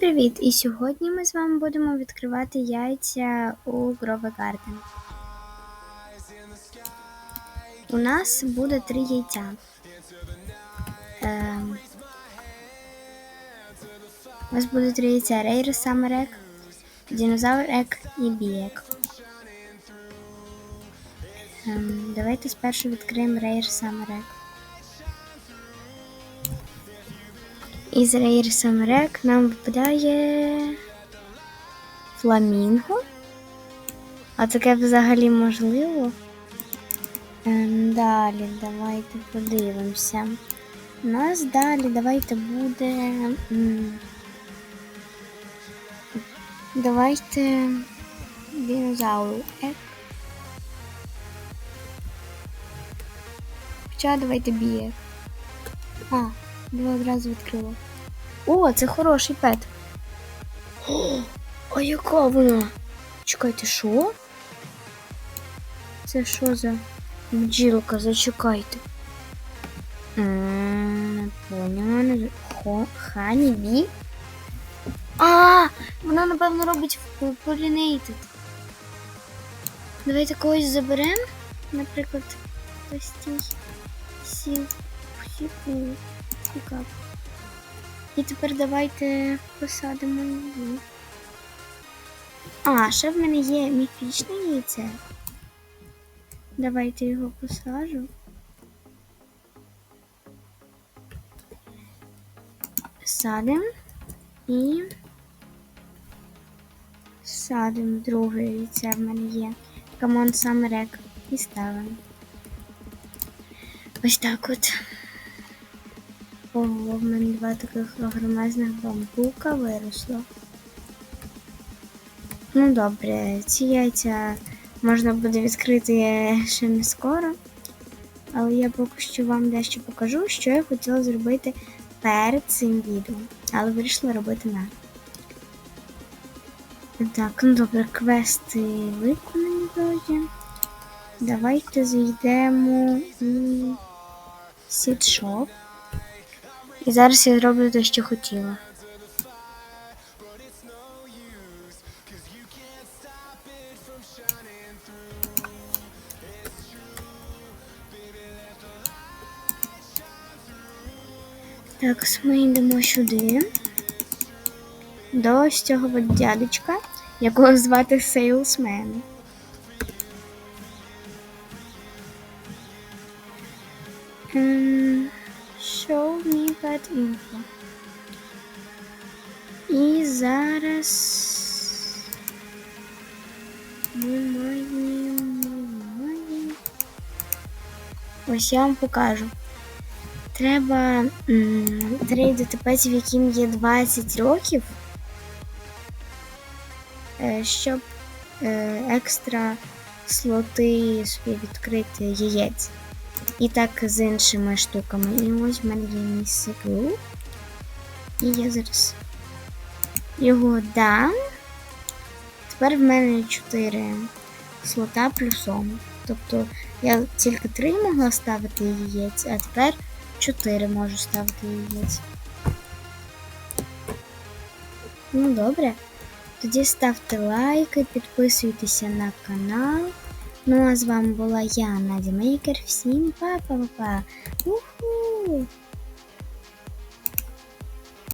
Привіт! І сьогодні ми з вами будемо відкривати яйця у Grove Garden. У нас буде три яйця. Ем, у нас буде три яйця Рейр, Egg, Динозавр Egg і Біек. Ем, давайте спершу відкриємо Рейр Summer Egg. Із Rare Summer нам випадає фламінго. А таке взагалі можливо. Ем, далі давайте подивимося. У нас далі давайте буде. Давайте динозавр. Хоча давайте біє. А, два одразу відкрила. О, це хороший пет. О, а яка вона? Чекайте, що? Це що за бджілка? Зачекайте. Поняла. не- Хані Бі? А, вона, напевно, робить полінейтед. Давайте когось заберемо. Наприклад, ось цій сіл. Сіку. І тепер давайте посадимо її. А, ще в мене є міфічне яйце. Давайте його посажу. Садимо і садимо друге яйце в мене є. Камон самрек. І ставимо. Ось так от. Ого, в мене два таких громезних бамбука виросло. Ну добре, ці яйця можна буде відкрити ще не скоро. Але я поки що вам дещо покажу, що я хотіла зробити перед цим відео. Але вирішила робити на. Так, ну добре, квести виконані вроді. Давайте зайдемо у сітшоп. І зараз я зроблю те, що хотіла. Так, ми йдемо сюди. До ось цього дядечка, якого звати Сейлсмен. Ем, Show me that info. І зараз ми маємо. Ось я вам покажу. Треба м, трейдити петів, яким є 20 років, е, щоб е, екстра слоти собі відкрити яєць. І так з іншими штуками. І ось в мене є місику. І я зараз його дам. Тепер в мене 4 слота плюсом. Тобто я тільки 3 могла ставити яєць, а тепер 4 можу ставити яєць. Ну, добре. Тоді ставте лайки, підписуйтеся на канал. Ну а з вами була я, Надя Мейкер. Всім па-па-па-па. Уху!